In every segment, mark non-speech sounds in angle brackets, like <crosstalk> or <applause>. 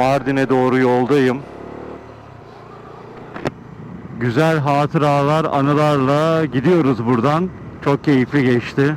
Mardin'e doğru yoldayım. Güzel hatıralar, anılarla gidiyoruz buradan. Çok keyifli geçti.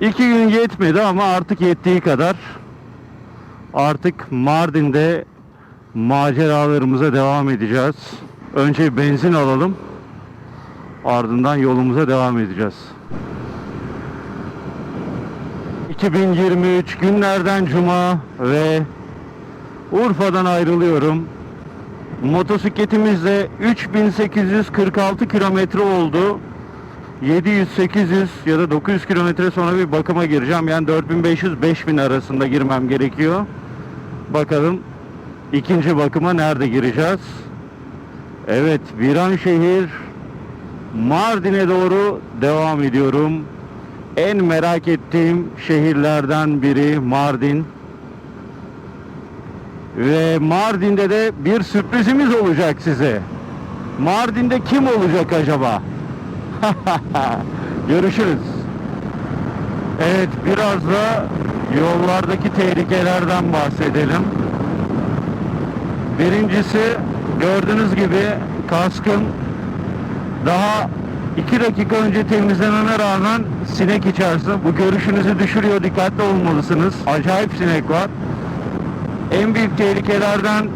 İki gün yetmedi ama artık yettiği kadar. Artık Mardin'de maceralarımıza devam edeceğiz. Önce benzin alalım. Ardından yolumuza devam edeceğiz. 2023 günlerden cuma ve Urfa'dan ayrılıyorum. Motosikletimizle 3846 kilometre oldu. 700-800 ya da 900 kilometre sonra bir bakıma gireceğim. Yani 4500-5000 arasında girmem gerekiyor. Bakalım ikinci bakıma nerede gireceğiz? Evet, Viranşehir Mardin'e doğru devam ediyorum. En merak ettiğim şehirlerden biri Mardin. Ve Mardin'de de bir sürprizimiz olacak size. Mardin'de kim olacak acaba? <laughs> Görüşürüz. Evet biraz da yollardaki tehlikelerden bahsedelim. Birincisi gördüğünüz gibi kaskım daha 2 dakika önce temizlememe rağmen sinek içerisinde. Bu görüşünüzü düşürüyor. Dikkatli olmalısınız. Acayip sinek var. En büyük tehlikelerden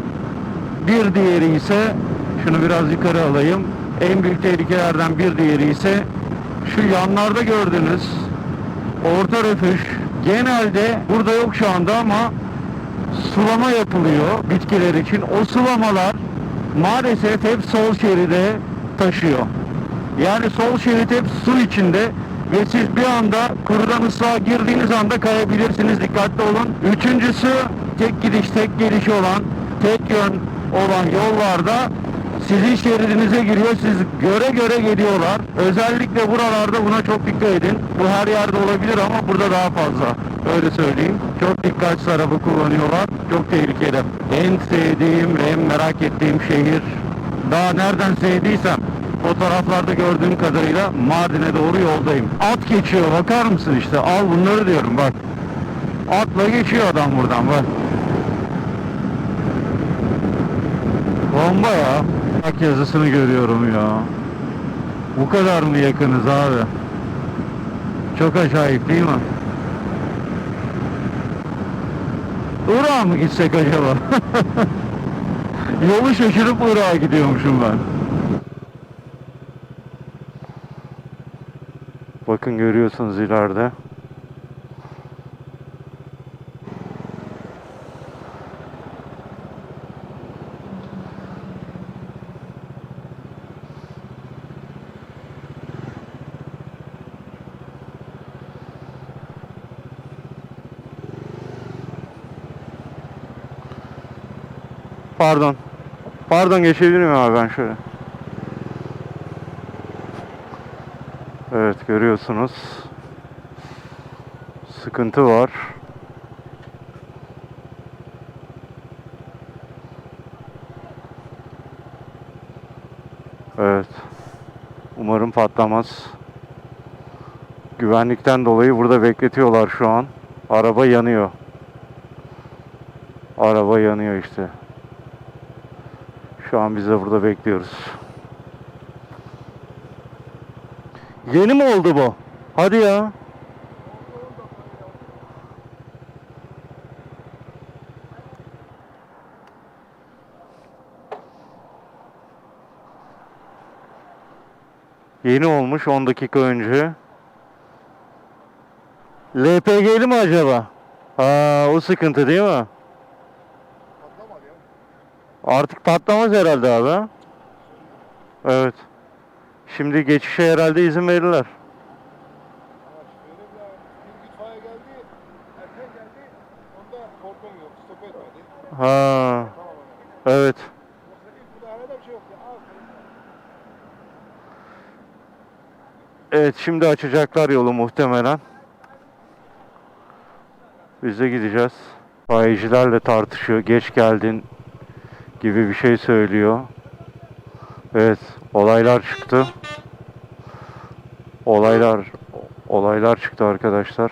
bir diğeri ise şunu biraz yukarı alayım. En büyük tehlikelerden bir diğeri ise şu yanlarda gördüğünüz orta refüj genelde burada yok şu anda ama sulama yapılıyor bitkiler için. O sulamalar maalesef hep sol şeride taşıyor. Yani sol şerit hep su içinde ve siz bir anda kurudan ıslığa girdiğiniz anda kayabilirsiniz. Dikkatli olun. Üçüncüsü tek gidiş tek geliş olan tek yön olan yollarda sizin şeridinize giriyor. Siz göre göre geliyorlar. Özellikle buralarda buna çok dikkat edin. Bu her yerde olabilir ama burada daha fazla. Öyle söyleyeyim. Çok dikkat araba kullanıyorlar. Çok tehlikeli. En sevdiğim ve en merak ettiğim şehir. Daha nereden sevdiysem fotoğraflarda gördüğüm kadarıyla Mardin'e doğru yoldayım. At geçiyor bakar mısın işte al bunları diyorum bak. Atla geçiyor adam buradan bak. Bomba ya. Bak yazısını görüyorum ya. Bu kadar mı yakınız abi? Çok acayip değil mi? Irak'a mı gitsek acaba? <laughs> Yolu şaşırıp Irak'a gidiyormuşum ben. Bakın görüyorsunuz ileride. Pardon. Pardon geçebilir miyim abi ben şöyle? Evet görüyorsunuz. Sıkıntı var. Evet. Umarım patlamaz. Güvenlikten dolayı burada bekletiyorlar şu an. Araba yanıyor. Araba yanıyor işte. Şu an biz de burada bekliyoruz. Yeni mi oldu bu? Hadi ya. Yeni olmuş 10 dakika önce. LPG'li mi acaba? Aa, o sıkıntı değil mi? Artık patlamaz herhalde abi. Evet. Şimdi geçişe herhalde izin verirler. Ha, evet. Evet şimdi açacaklar yolu muhtemelen. Biz de gideceğiz. Bayicilerle tartışıyor. Geç geldin gibi bir şey söylüyor. Evet olaylar çıktı. Olaylar olaylar çıktı arkadaşlar.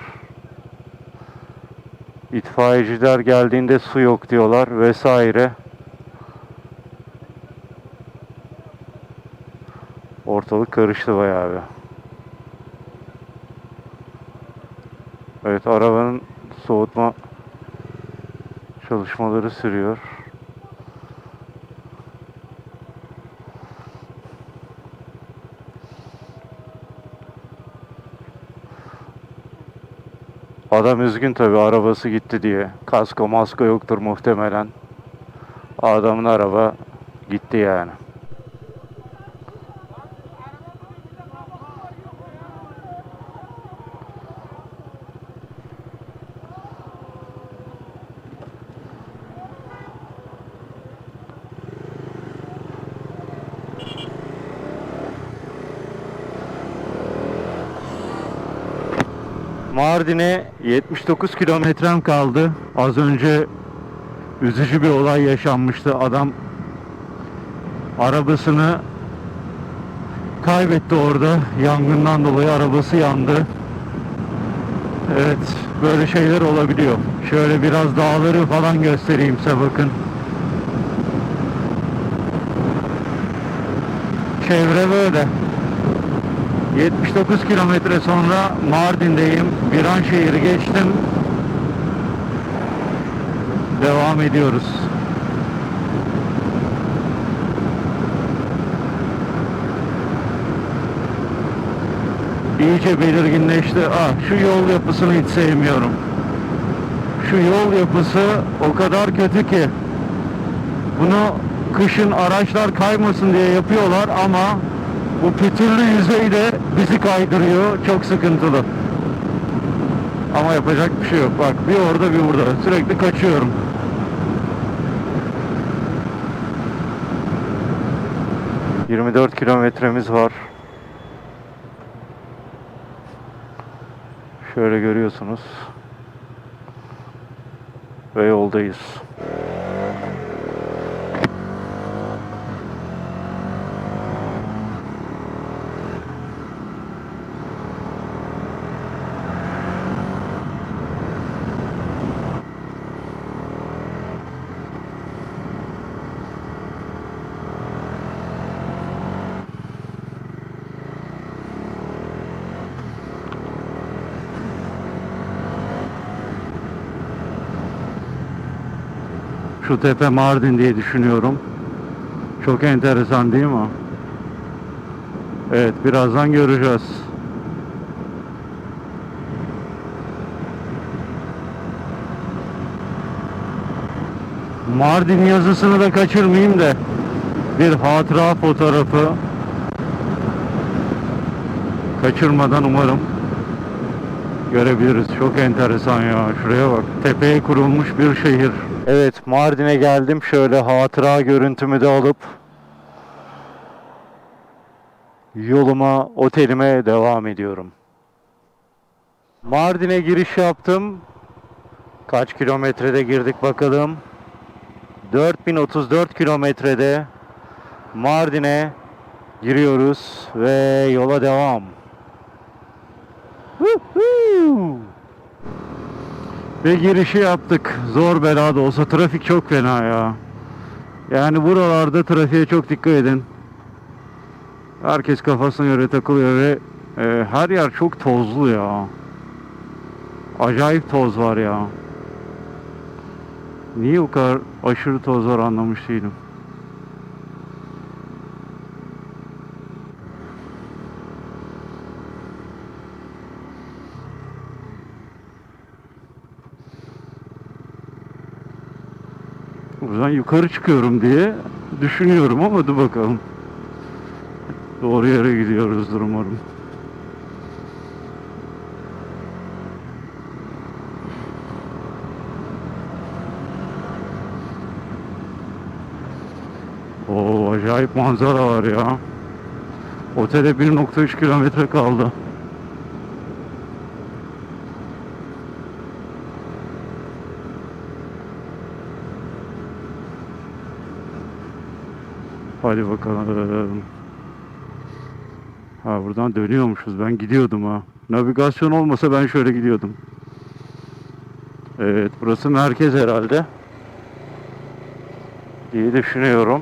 İtfaiyeciler geldiğinde su yok diyorlar vesaire. Ortalık karıştı bayağı bir. Evet arabanın soğutma çalışmaları sürüyor. Adam üzgün tabi arabası gitti diye. Kasko masko yoktur muhtemelen. Adamın araba gitti yani. Mardin'e 79 kilometrem kaldı. Az önce üzücü bir olay yaşanmıştı. Adam arabasını kaybetti orada. Yangından dolayı arabası yandı. Evet, böyle şeyler olabiliyor. Şöyle biraz dağları falan göstereyim size bakın. Çevre böyle. 79 kilometre sonra Mardin'deyim. Viranşehir'i geçtim. Devam ediyoruz. İyice belirginleşti. Ah, şu yol yapısını hiç sevmiyorum. Şu yol yapısı o kadar kötü ki. Bunu kışın araçlar kaymasın diye yapıyorlar ama bu pütürlü yüzeyle bizi kaydırıyor. Çok sıkıntılı. Ama yapacak bir şey yok. Bak bir orada bir burada. Sürekli kaçıyorum. ...24 kilometremiz var. Şöyle görüyorsunuz. Ve yoldayız. Şu tepe Mardin diye düşünüyorum. Çok enteresan değil mi? Evet birazdan göreceğiz. Mardin yazısını da kaçırmayayım da bir hatıra fotoğrafı kaçırmadan umarım görebiliriz. Çok enteresan ya. Şuraya bak. Tepeye kurulmuş bir şehir. Evet Mardin'e geldim. Şöyle hatıra görüntümü de alıp yoluma, otelime devam ediyorum. Mardin'e giriş yaptım. Kaç kilometrede girdik bakalım. 4034 kilometrede Mardin'e giriyoruz ve yola devam. Woohoo! Ve girişi yaptık. Zor bela da olsa trafik çok fena ya. Yani buralarda trafiğe çok dikkat edin. Herkes kafasına göre takılıyor ve e, her yer çok tozlu ya. Acayip toz var ya. Niye bu kadar aşırı toz var anlamış değilim. Buradan yukarı çıkıyorum diye düşünüyorum ama dur bakalım. Doğru yere gidiyoruzdur umarım. Oo acayip manzara var ya. Otele 1.3 kilometre kaldı. Hadi bakalım. Ha buradan dönüyormuşuz. Ben gidiyordum ha. Navigasyon olmasa ben şöyle gidiyordum. Evet burası merkez herhalde. diye düşünüyorum.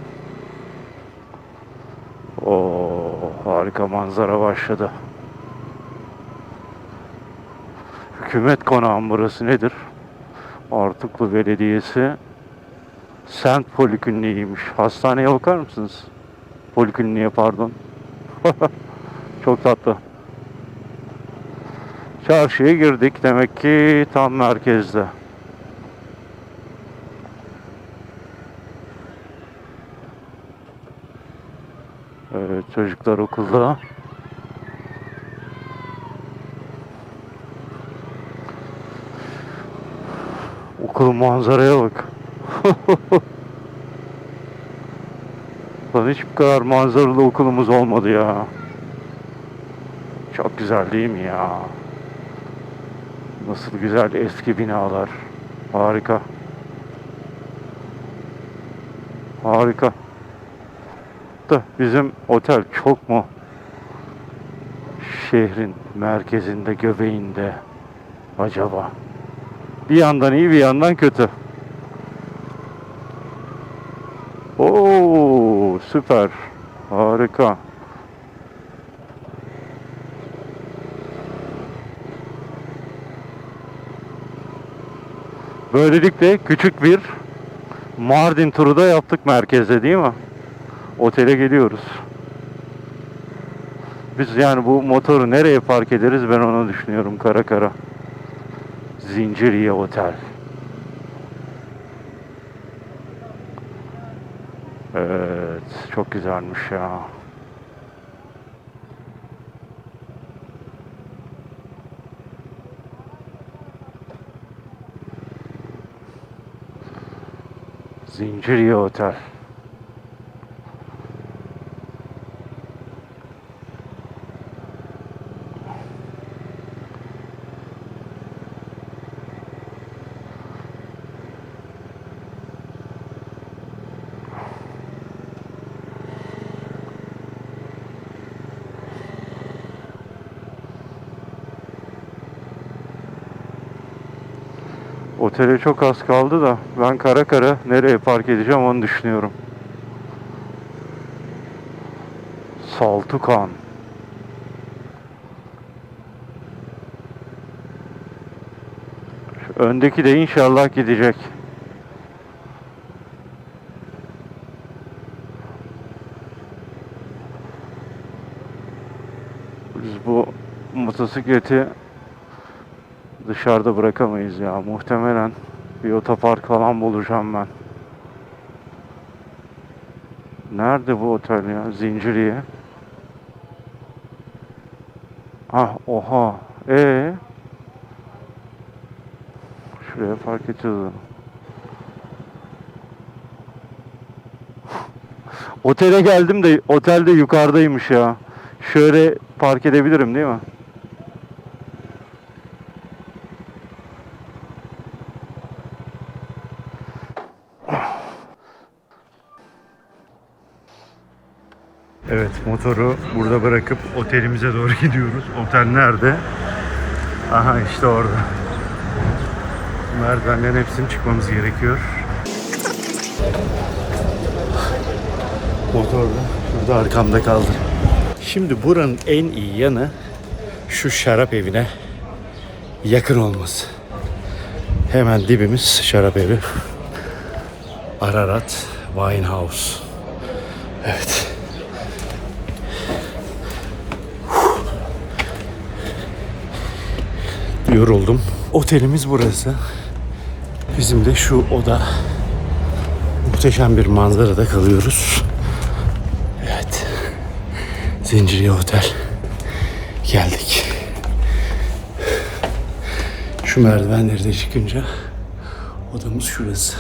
O harika manzara başladı. Hükümet konağı mı burası nedir? Artuklu Belediyesi Sent Polikliniğiymiş. Hastaneye bakar mısınız? Polikliniğe pardon. <laughs> Çok tatlı. Çarşıya girdik. Demek ki tam merkezde. Evet çocuklar okulda. Okulun manzaraya bak. <laughs> Lan hiç bu kadar manzaralı okulumuz olmadı ya. Çok güzel değil mi ya? Nasıl güzel eski binalar. Harika. Harika. Da bizim otel çok mu şehrin merkezinde, göbeğinde acaba? Bir yandan iyi, bir yandan kötü. Oo, süper. Harika. Böylelikle küçük bir Mardin turu da yaptık merkezde değil mi? Otele geliyoruz. Biz yani bu motoru nereye park ederiz ben onu düşünüyorum kara kara. Zinciriye Otel. Evet, çok güzelmiş ya. Zinciriye Otel. Otele çok az kaldı da ben kara kara nereye park edeceğim onu düşünüyorum. Saltukan. Öndeki de inşallah gidecek. Biz bu motosikleti dışarıda bırakamayız ya. Muhtemelen bir otopark falan bulacağım ben. Nerede bu otel ya? Zinciriye. Ah oha. E Şuraya park edeceğiz. Otele geldim de otel de yukarıdaymış ya. Şöyle park edebilirim değil mi? Evet motoru burada bırakıp otelimize doğru <laughs> gidiyoruz. Otel nerede? Aha işte orada. Merdivenlerin hepsini çıkmamız gerekiyor. Motor da şurada arkamda kaldı. Şimdi buranın en iyi yanı şu şarap evine yakın olması. Hemen dibimiz şarap evi. Ararat Wine House. Evet. Yoruldum. Otelimiz burası. Bizim de şu oda. Muhteşem bir manzarada kalıyoruz. Evet. Zinciriye Otel. Geldik. Şu merdivenleri de çıkınca odamız şurası.